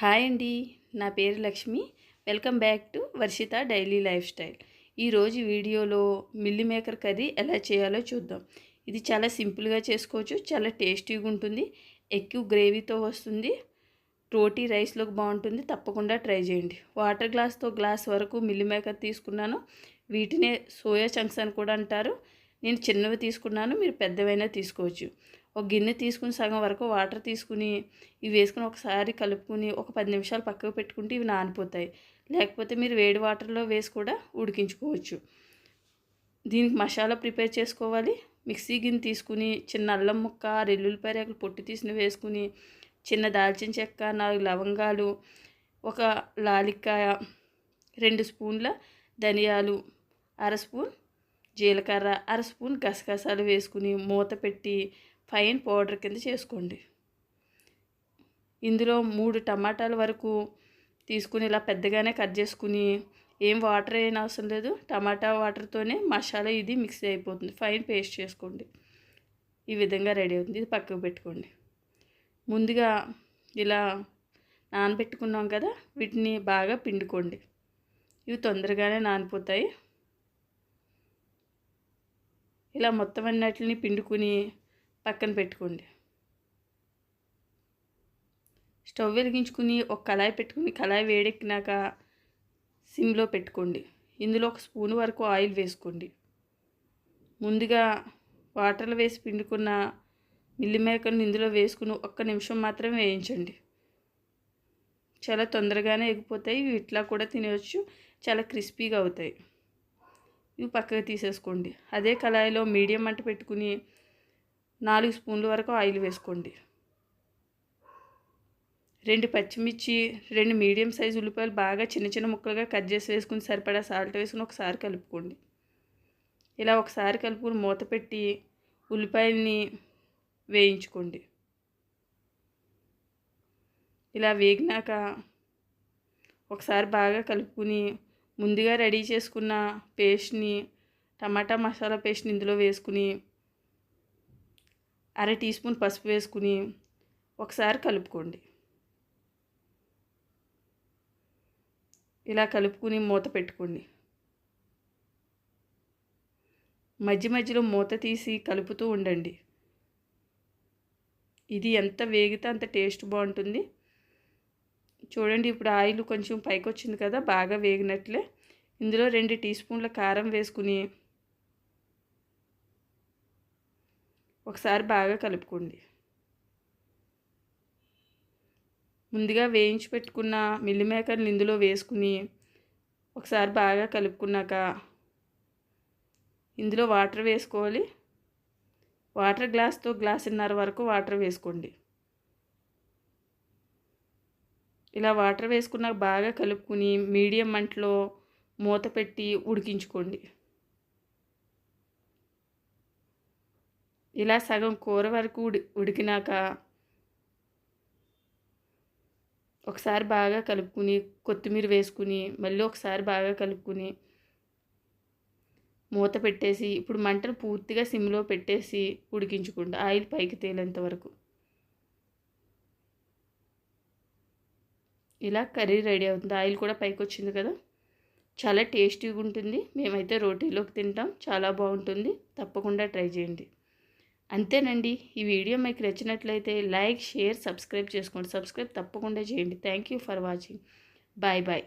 Hi అండి నా పేరు Lakshmi. Welcome back to Varshitha daily lifestyle. ఈరోజు వీడియోలో మిల్లి మేకర్ కర్రీ ఎలా చేయాలో చూద్దాం. ఇది చాలా సింపుల్గా చేసుకోవచ్చు చాలా టేస్టీగా ఉంటుంది ఎక్కువ గ్రేవీతో వస్తుంది రోటీ రైస్లోకి బాగుంటుంది తప్పకుండా ట్రై చేయండి. వాటర్ గ్లాస్తో గ్లాస్ వరకు మిల్లి మేకర్ తీసుకున్నాను. వీటినే సోయా చంక్స్ అని కూడా అంటారు. నేను చిన్నవి తీసుకున్నాను మీరు పెద్దవైనా తీసుకోవచ్చు. ఒక గిన్నె తీసుకుని సగం వరకు వాటర్ తీసుకుని ఇవి వేసుకుని ఒకసారి కలుపుకుని ఒక పది నిమిషాలు పక్కకు పెట్టుకుంటే ఇవి నానిపోతాయి. లేకపోతే మీరు వేడి వాటర్లో వేసి కూడా ఉడికించుకోవచ్చు. దీనికి మసాలా ప్రిపేర్ చేసుకోవాలి. మిక్సీ గిన్నె తీసుకుని చిన్న అల్లం ముక్క రెల్లుల్లిపాయ రేకులు పొట్టి తీసిన వేసుకుని చిన్న దాల్చిన చెక్క నాలుగు లవంగాలు ఒక లాలిక్కాయ రెండు స్పూన్ల ధనియాలు అర స్పూన్ జీలకర్ర అర స్పూన్ గసగసాలు వేసుకుని మూత పెట్టి ఫైన్ పౌడర్ కింద చేసుకోండి. ఇందులో మూడు టమాటాల వరకు తీసుకుని ఇలా పెద్దగానే కట్ చేసుకుని ఏం వాటర్ అయిన అవసరం లేదు. టమాటా వాటర్తోనే మసాలా ఇది మిక్స్ అయిపోతుంది. ఫైన్ పేస్ట్ చేసుకోండి. ఈ విధంగా రెడీ అవుతుంది. ఇది పక్కకు పెట్టుకోండి. ముందుగా ఇలా నానబెట్టుకున్నాం కదా వీటిని బాగా పిండుకోండి. ఇవి తొందరగానే నానిపోతాయి. ఇలా మొత్తం అన్నిటిని పిండుకుని పక్కన పెట్టుకోండి. స్టవ్ వెలిగించుకుని ఒక కళాయి పెట్టుకుని కళాయి వేడెక్కినాక సిమ్లో పెట్టుకోండి. ఇందులో ఒక స్పూన్ వరకు ఆయిల్ వేసుకోండి. ముందుగా వాటర్లో వేసి పిండుకున్న మిల్లి మేకర్ని ఇందులో వేసుకుని ఒక్క నిమిషం మాత్రమే వేయించండి. చాలా తొందరగానే ఎగిపోతాయి ఇట్లా కూడా తినవచ్చు చాలా క్రిస్పీగా అవుతాయి. ఇవి పక్కకు తీసేసుకోండి. అదే కళాయిలో మీడియం మంట పెట్టుకుని నాలుగు స్పూన్ల వరకు ఆయిల్ వేసుకోండి. రెండు పచ్చిమిర్చి రెండు మీడియం సైజు ఉల్లిపాయలు బాగా చిన్న చిన్న ముక్కలుగా కట్ చేసి వేసుకుని సరిపడా సాల్ట్ వేసుకుని ఒకసారి కలుపుకోండి. ఇలా ఒకసారి కలుపుకుని మూత పెట్టి ఉల్లిపాయల్ని వేయించుకోండి. ఇలా వేగినాక ఒకసారి బాగా కలుపుకుని ముందుగా రెడీ చేసుకున్న పేస్ట్ని టమాటా మసాలా పేస్ట్ని ఇందులో వేసుకుని అర టీ స్పూన్ పసుపు వేసుకుని ఒకసారి కలుపుకోండి. ఇలా కలుపుకుని మూత పెట్టుకోండి. మధ్య మధ్యలో మూత తీసి కలుపుతూ ఉండండి. ఇది ఎంత వేగితే అంత టేస్ట్ బాగుంటుంది. చూడండి ఇప్పుడు ఆయిల్ కొంచెం పైకి వచ్చింది కదా బాగా వేగినట్లే. ఇందులో రెండు టీ స్పూన్ల కారం వేసుకుని ఒకసారి బాగా కలుపుకోండి. ముందుగా వేయించి పెట్టుకున్న మిల్లి మేకర్ని ఇందులో వేసుకుని ఒకసారి బాగా కలుపుకున్నాక ఇందులో వాటర్ వేసుకోవాలి. వాటర్ గ్లాస్తో గ్లాసున్నర వరకు వాటర్ వేసుకోండి. ఇలా వాటర్ వేసుకున్నాక బాగా కలుపుకుని మీడియం మంటలో మూత పెట్టి ఉడికించుకోండి. ఇలా సగం కూర వరకు ఉడి ఉడికినాక ఒకసారి బాగా కలుపుకుని కొత్తిమీర వేసుకుని మళ్ళీ ఒకసారి బాగా కలుపుకుని మూత పెట్టేసి ఇప్పుడు మంటను పూర్తిగా సిమ్లో పెట్టేసి ఉడికించుకోండి. ఆయిల్ పైకి తేలేంత వరకు. ఇలా కర్రీ రెడీ అవుతుంది. ఆయిల్ కూడా పైకి వచ్చింది కదా. చాలా టేస్టీగా ఉంటుంది. మేమైతే రోటీలోకి తింటాం. చాలా బాగుంటుంది. తప్పకుండా ట్రై చేయండి. అంతేనండి. ఈ వీడియో మీకు నచ్చినట్లయితే లైక్ షేర్ సబ్స్క్రైబ్ చేసుకోండి. సబ్స్క్రైబ్ తప్పకుండా చేయండి. Thank you for watching. Bye bye.